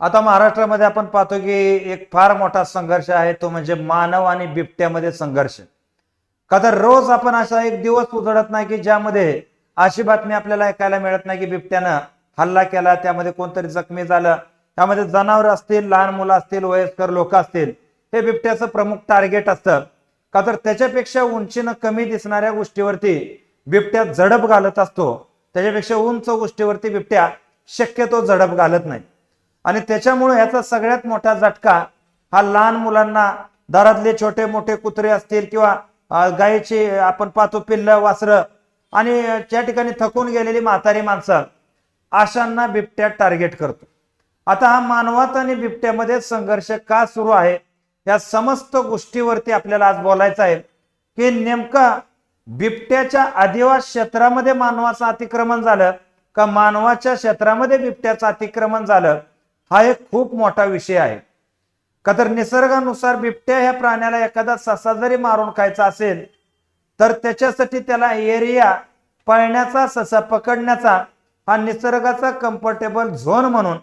आता महाराष्ट्रामध्ये आपण पाहतो की एक फार मोठा संघर्ष आहे तो म्हणजे मानव आणि बिबट्यामध्ये संघर्ष. का तर रोज आपण असा एक दिवस उजळत नाही की ज्यामध्ये अशी बातमी आपल्याला ऐकायला मिळत नाही की बिबट्यानं हल्ला केला त्यामध्ये कोणतरी जखमी झालं त्यामध्ये जनावर असतील लहान मुलं असतील वयस्कर लोक असतील हे बिबट्याचं प्रमुख टार्गेट असतं. का तर त्याच्यापेक्षा उंचीनं कमी दिसणाऱ्या गोष्टीवरती बिबट्या झडप घालत असतो. त्याच्यापेक्षा उंच गोष्टीवरती बिबट्या शक्यतो झडप घालत नाही. आणि त्याच्यामुळे ह्याचा सगळ्यात मोठा झटका हा लहान मुलांना दारातले छोटे मोठे कुत्रे असतील किंवा अं, गायीची आपण पाहतो पिल्ल वासरं आणि त्या ठिकाणी थकून गेलेली म्हातारी माणसं अशांना बिबट्या टार्गेट करतो. आता हा मानवात आणि बिबट्यामध्ये संघर्ष का सुरू आहे या समस्त गोष्टीवरती आपल्याला आज बोलायचं आहे की नेमका बिबट्याच्या आदिवास क्षेत्रामध्ये मानवाचं अतिक्रमण झालं का मानवाच्या क्षेत्रामध्ये बिबट्याचं अतिक्रमण झालं हा एक खूप मोठा विषय आहे. का तर निसर्गानुसार बिबट्या ह्या प्राण्याला एखादा ससा जरी मारून खायचा असेल तर त्याच्यासाठी त्याला एरिया पळण्याचा ससा पकडण्याचा हा निसर्गाचा कम्फर्टेबल झोन म्हणून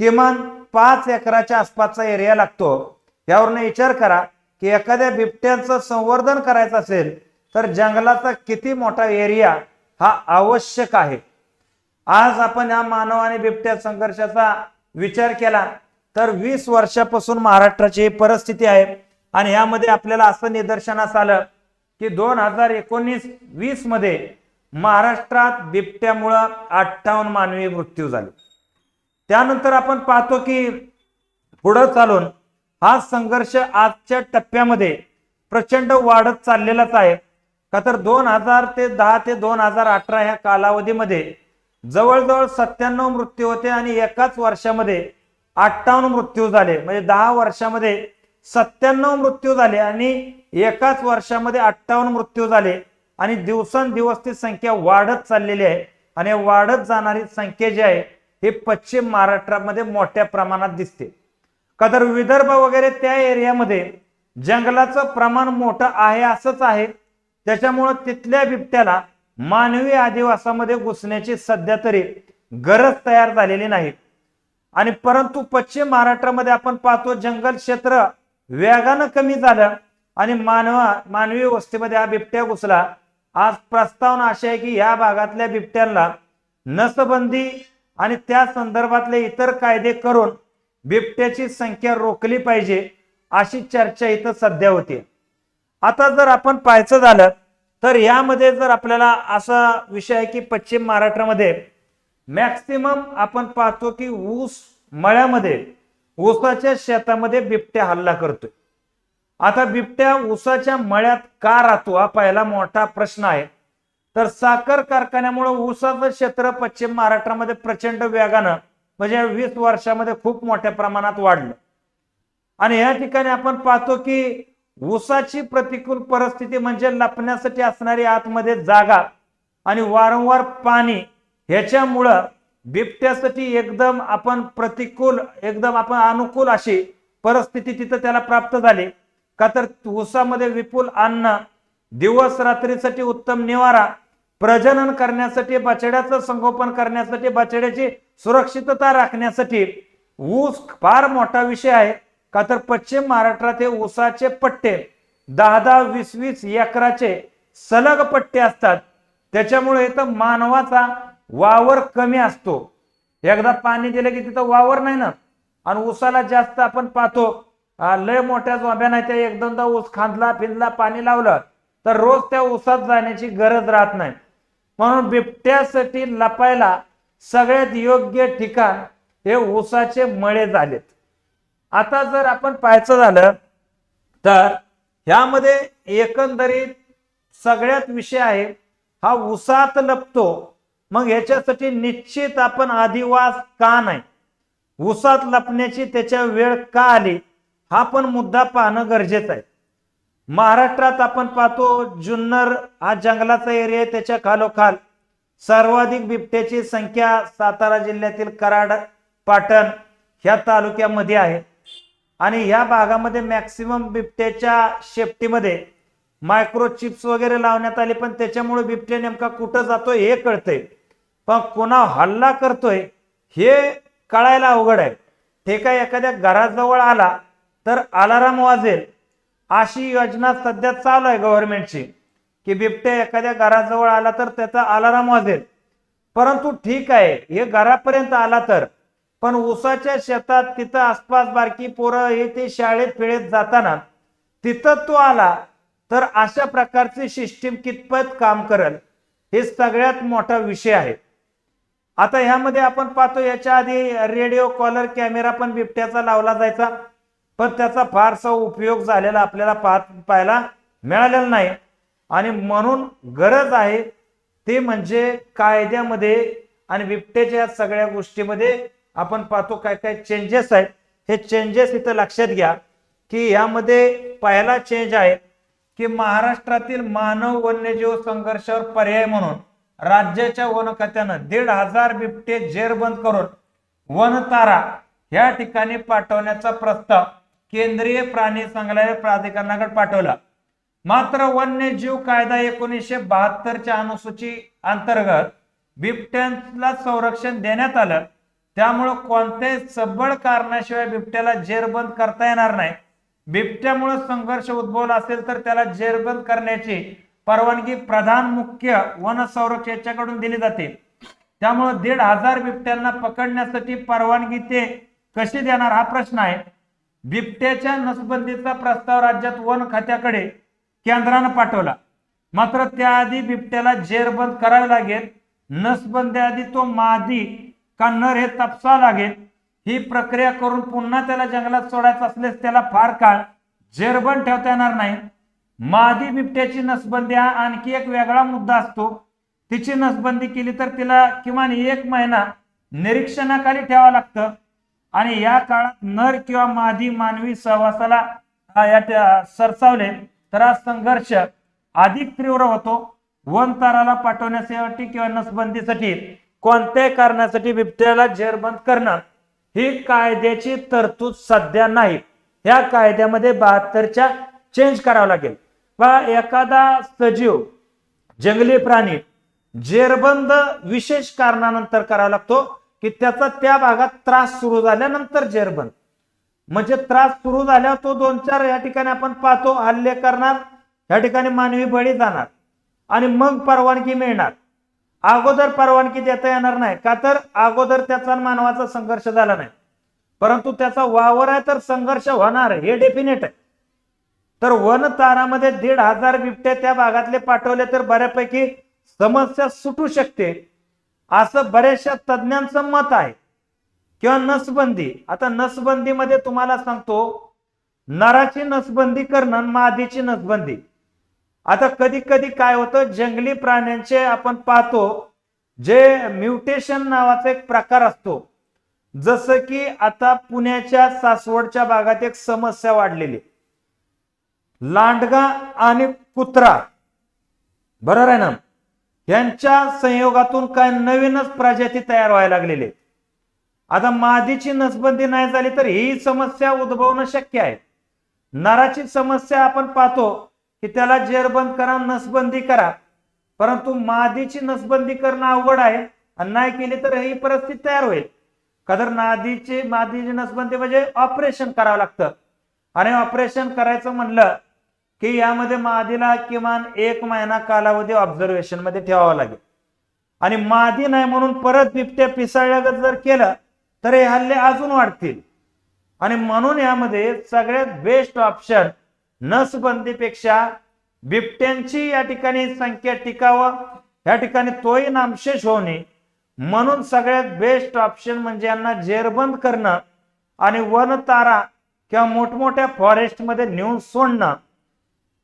किमान पाच एकराच्या आसपासचा एरिया लागतो. यावरून विचार करा की एखाद्या बिबट्याचं संवर्धन करायचं असेल तर जंगलाचा किती मोठा एरिया हा आवश्यक आहे. आज आपण या मानव आणि बिबट्या संघर्षाचा विचार केला तर वीस वर्षापासून महाराष्ट्राची ही परिस्थिती आहे. आणि यामध्ये आपल्याला असं निदर्शनास आलं की दोन हजार एकोणीस वीसमध्ये महाराष्ट्रात बिबट्यामुळं अठ्ठावन्न मानवी मृत्यू झाले. त्यानंतर आपण पाहतो की पुढं चालून हा संघर्ष आजच्या टप्प्यामध्ये प्रचंड वाढत चाललेलाच आहे. का तर दोन हजार ते दहा ते दोन हजार अठरा ह्या कालावधीमध्ये जवळजवळ सत्त्याण्णव मृत्यू होते आणि एकाच वर्षामध्ये अठ्ठावन्न मृत्यू झाले. म्हणजे दहा वर्षामध्ये सत्त्याण्णव मृत्यू झाले आणि एकाच वर्षामध्ये अठ्ठावन्न मृत्यू झाले. आणि दिवसेंदिवस ती संख्या वाढत चाललेली आहे. आणि वाढत जाणारी संख्या जी आहे ही पश्चिम महाराष्ट्रामध्ये मोठ्या प्रमाणात दिसते. कदर विदर्भ वगैरे त्या एरियामध्ये जंगलाचं प्रमाण मोठं आहे असंच आहे. त्याच्यामुळं तिथल्या बिबट्याला मानवी अधिवासामध्ये घुसण्याची सध्या तरी गरज तयार झालेली नाही. आणि परंतु पश्चिम महाराष्ट्रामध्ये आपण पाहतो जंगल क्षेत्र वेगानं कमी झालं आणि मानवा मानवी वस्तीमध्ये हा बिबट्या घुसला. आज प्रस्तावना अशी आहे की या भागातल्या बिबट्यांना नसबंदी आणि त्या संदर्भातले इतर कायदे करून बिबट्याची संख्या रोखली पाहिजे अशी चर्चा इथं सध्या होती आता जर आपण पाहायचं झालं तर यामध्ये जर आपल्याला असा विषय आहे की पश्चिम महाराष्ट्रामध्ये मॅक्सिमम आपण पाहतो की ऊस मळ्यामध्ये ऊसाच्या शेतामध्ये बिबट्या हल्ला करतोय. आता बिबट्या ऊसाच्या मळ्यात का राहतो हा पहिला मोठा प्रश्न आहे. तर साखर कारखान्यामुळे ऊसाचं क्षेत्र पश्चिम महाराष्ट्रामध्ये प्रचंड वेगानं म्हणजे वीस वर्षामध्ये खूप मोठ्या प्रमाणात वाढलं. आणि या ठिकाणी आपण पाहतो की ऊसाची प्रतिकूल परिस्थिती म्हणजे लपण्यासाठी असणारी आतमध्ये जागा आणि वारंवार पाणी. ह्याच्यामुळं बिबट्यासाठी एकदम आपण प्रतिकूल एकदम आपण अनुकूल अशी परिस्थिती तिथं त्याला प्राप्त झाली. का तर ऊसामध्ये विपुल अन्न दिवस रात्रीसाठी उत्तम निवारा प्रजनन करण्यासाठी बछड्याचं संगोपन करण्यासाठी बछड्याची सुरक्षितता राखण्यासाठी ऊस फार मोठा विषय आहे. का तर पश्चिम महाराष्ट्रात हे ऊसाचे पट्टे दहा दहा वीस वीस एकराचे सलग पट्टे असतात. त्याच्यामुळे इथं मानवाचा वावर कमी असतो. एकदा पाणी दिलं की तिथं वावर नाही ना. आणि ऊसाला जास्त आपण पाहतो लय मोठ्या जोब्या नाही त्या एक दोनदा ऊस खांदला फिंदला पाणी लावलं तर रोज त्या ऊसात जाण्याची गरज राहत नाही. म्हणून बिबट्यासाठी लपायला सगळ्यात योग्य ठिकाण हे ऊसाचे मळे झालेत. आता जर आपण पाहायचं झालं तर ह्यामध्ये एकंदरीत सगळ्यात विषय आहे हा उसात लपतो. मग ह्याच्यासाठी निश्चित आपण आदिवास का नाही? उसात लपण्याची त्याच्या वेळ का आली? हा पण मुद्दा पाहणं गरजेचं आहे. महाराष्ट्रात आपण पाहतो जुन्नर हा जंगलाचा एरिया आहे त्याच्या खालोखाल सर्वाधिक बिबट्याची संख्या सातारा जिल्ह्यातील कराड पाटण ह्या तालुक्यामध्ये आहे. आणि ह्या भागामध्ये मॅक्सिमम बिबट्याच्या शेपटीमध्ये मायक्रो चिप्स वगैरे लावण्यात आले पण त्याच्यामुळे बिबट्या नेमका कुठं जातोय हे कळतंय. पण कोणा हल्ला करतोय हे कळायला अवघड आहे. ठीक आहे एखाद्या घराजवळ आला तर अलाराम वाजेल. अशी योजना सध्या चालू आहे गव्हर्नमेंटची की बिबट्या एखाद्या घराजवळ आला तर त्याचा अलाराम वाजेल. परंतु ठीक आहे हे घरापर्यंत आला तर. पण ऊसाच्या शेतात तिथं आसपास बारकी पोरं हे ते शाळेत फिळेत जाताना तिथं तो आला तर अशा प्रकारची सिस्टीम कितपत काम करेल हे सगळ्यात मोठा विषय आहे. आता ह्यामध्ये आपण पाहतो याच्या आधी रेडिओ कॉलर कॅमेरा पण बिबट्याचा लावला जायचा पण त्याचा फारसा उपयोग झालेला आपल्याला पाहत पाहायला मिळालेला नाही. आणि म्हणून गरज आहे ते म्हणजे कायद्यामध्ये आणि बिबट्याच्या या सगळ्या गोष्टीमध्ये आपण पाहतो काय काय चेंजेस आहेत. हे चेंजेस इथं लक्षात घ्या की यामध्ये पहिला चेंज आहे की महाराष्ट्रातील मानव वन्यजीव संघर्षावर पर्याय म्हणून राज्याच्या वन खात्यानं दीड हजार बिबटे जेरबंद करून वनतारा या ठिकाणी पाठवण्याचा प्रस्ताव केंद्रीय प्राणी संग्रहालय प्राधिकरणाकडे पाठवला. मात्र वन्यजीव कायदा एकोणीसशे बहात्तरच्या अनुसूची अंतर्गत बिबट्यांना संरक्षण देण्यात आलं. त्यामुळं कोणत्याही सबळ कारणाशिवाय बिबट्याला जेरबंद करता येणार नाही. बिबट्यामुळे संघर्ष उद्भवला असेल तर त्याला जेरबंद करण्याची परवानगी प्रधान मुख्य वन संरक्षक याच्याकडून दिली जाते. त्यामुळे दीड हजार बिबट्यांना पकडण्यासाठी परवानगी ते कशी देणार हा प्रश्न आहे. बिबट्याच्या नसबंदीचा प्रस्ताव राज्यात वन खात्याकडे केंद्रानं पाठवला. मात्र त्याआधी बिबट्याला जेरबंद करावे लागेल. नसबंदीआधी तो मादी का नर हे तपसा लागेल? ही प्रक्रिया करून पुन्हा त्याला जंगलात सोडायचं असल्यास त्याला फार काळ जेरबंद ठेवता येणार नाही. मादी बिबट्याची नसबंदी हा आणखी एक वेगळा मुद्दा असतो. तिची नसबंदी केली तर तिला किमान एक महिना निरीक्षणाखाली ठेवावं लागतं. आणि या काळात नर किंवा मादी मानवी सहवासाला या सरसावले तर हा संघर्ष अधिक तीव्र होतो. वन ताराला पाठवण्यासाठी किंवा नसबंदीसाठी कोणत्याही कारणासाठी बिबट्याला जेरबंद करणं ही कायद्याची तरतूद सध्या नाही. या कायद्यामध्ये बहात्तरच्या चेंज करावं लागेल. वा एखादा सजीव जंगली प्राणी जेरबंद विशेष कारणानंतर करावा लागतो की त्याचा त्या भागात त्रास सुरू झाल्यानंतर जेरबंद म्हणजे त्रास सुरू झाल्यावर तो दोन चार या ठिकाणी आपण पाहतो हल्ले करणार या ठिकाणी मानवी बळी जाणार. आणि मग परवानगी मिळणार. अगोदर परवानगी देता येणार नाही. का तर अगोदर त्याचा मानवाचा संघर्ष झाला नाही. परंतु त्याचा वावर आहे तर संघर्ष होणार हे डेफिनेट आहे. तर वन तारामध्ये दीड हजार बिबटे त्या भागातले पाठवले तर बऱ्यापैकी समस्या सुटू शकते. असं बऱ्याचशा तज्ज्ञांचं मत आहे. किंवा नसबंदी. आता नसबंदीमध्ये तुम्हाला सांगतो नराची नसबंदी करणं मादीची नसबंदी. आता कधी कधी काय होतं जंगली प्राण्यांचे आपण पाहतो जे म्युटेशन नावाचा एक प्रकार असतो. जसं की आता पुण्याच्या सासवडच्या भागात एक समस्या वाढलेली. लांडगा आणि कुत्रा. बरोबर आहे ना? यांच्या संयोगातून काय नवीनच प्रजाती तयार व्हायला लागलेली आता मादीची नसबंदी नाही झाली तर ही समस्या उद्भवणं शक्य आहे. नराची समस्या आपण पाहतो की त्याला जेरबंद करा नसबंदी करा. परंतु मादीची नसबंदी करणं अवघड आहे. आणि नाही केली तर ही परिस्थिती तयार होईल. का नादीची मादीची नसबंदी म्हणजे ऑपरेशन करावं लागतं. आणि ऑपरेशन करायचं म्हणलं की यामध्ये मादीला किमान एक महिना कालावधी ऑब्झर्वेशनमध्ये ठेवावा लागेल. आणि मादी नाही म्हणून परत बिबट्या पिसाळल्यागत जर केलं तर हे हल्ले अजून वाढतील. आणि म्हणून यामध्ये सगळ्यात बेस्ट ऑप्शन नसबंदीपेक्षा बिबट्यांची या ठिकाणी संख्या टिकावं या ठिकाणी तोही नामशेष होणे म्हणून सगळ्यात बेस्ट ऑप्शन म्हणजे यांना जेरबंद करणं आणि वन तारा किंवा मोठमोठ्या फॉरेस्टमध्ये नेऊन सोडणं.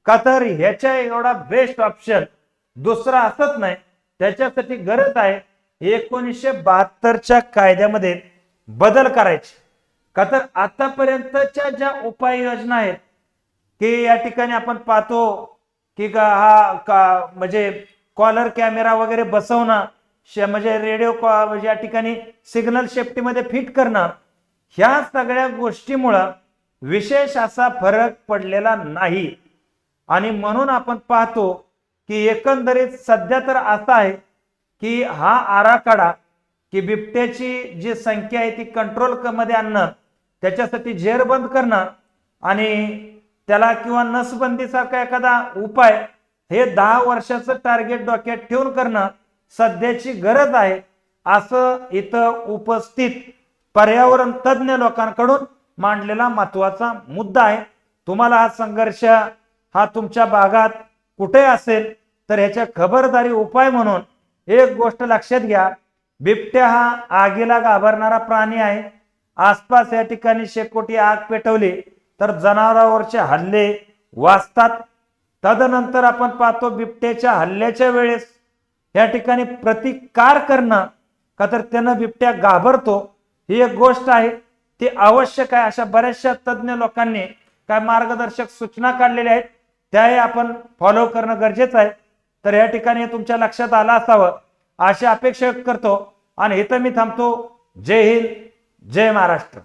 का तर ह्याच्या एवढा बेस्ट ऑप्शन दुसरा असत नाही. त्याच्यासाठी गरज आहे एकोणीसशे बहात्तरच्या कायद्यामध्ये बदल करायचे. का तर आतापर्यंतच्या ज्या उपाययोजना आहेत की या ठिकाणी आपण पाहतो की का हा का म्हणजे कॉलर कॅमेरा वगैरे बसवणं शे- म्हणजे रेडिओ कॉ म्हणजे या ठिकाणी सिग्नल सेफ्टीमध्ये फिट करणं ह्या सगळ्या गोष्टीमुळं विशेष असा फरक पडलेला नाही. आणि म्हणून आपण पाहतो की एकंदरीत सध्या तर असा आहे की हा आराखडा की बिबट्याची जी संख्या आहे ती कंट्रोलमध्ये आणणं त्याच्यासाठी झेर बंद करणं आणि त्याला किंवा नसबंदीसारखा एखादा उपाय हे दहा वर्षाचं टार्गेट डोक्यात ठेवून करणं सध्याची गरज आहे असं इथं उपस्थित पर्यावरण तज्ज्ञ लोकांकडून मांडलेला महत्त्वाचा मुद्दा आहे. तुम्हाला हा संघर्ष हा तुमच्या भागात कुठे असेल तर ह्याच्या खबरदारी उपाय म्हणून एक गोष्ट लक्षात घ्या. बिबट्या हा आगीला घाबरणारा प्राणी आहे. आसपास या ठिकाणी शेकोटी आग पेटवली. तर जनावरांवरचे हल्ले वाचतात. तदनंतर आपण पाहतो बिबट्याच्या हल्ल्याच्या वेळेस या ठिकाणी प्रतिकार करणं का तर त्यानं बिबट्या घाबरतो. ही एक गोष्ट आहे. ती आवश्यक आहे. अशा बऱ्याचशा तज्ज्ञ लोकांनी काय मार्गदर्शक सूचना काढलेल्या आहेत. त्याही आपण फॉलो करणं गरजेचं आहे. तर या ठिकाणी तुमच्या लक्षात आलं असावं. अशी अपेक्षा करतो. आणि इथं मी थांबतो. जय हिंद. जय महाराष्ट्र.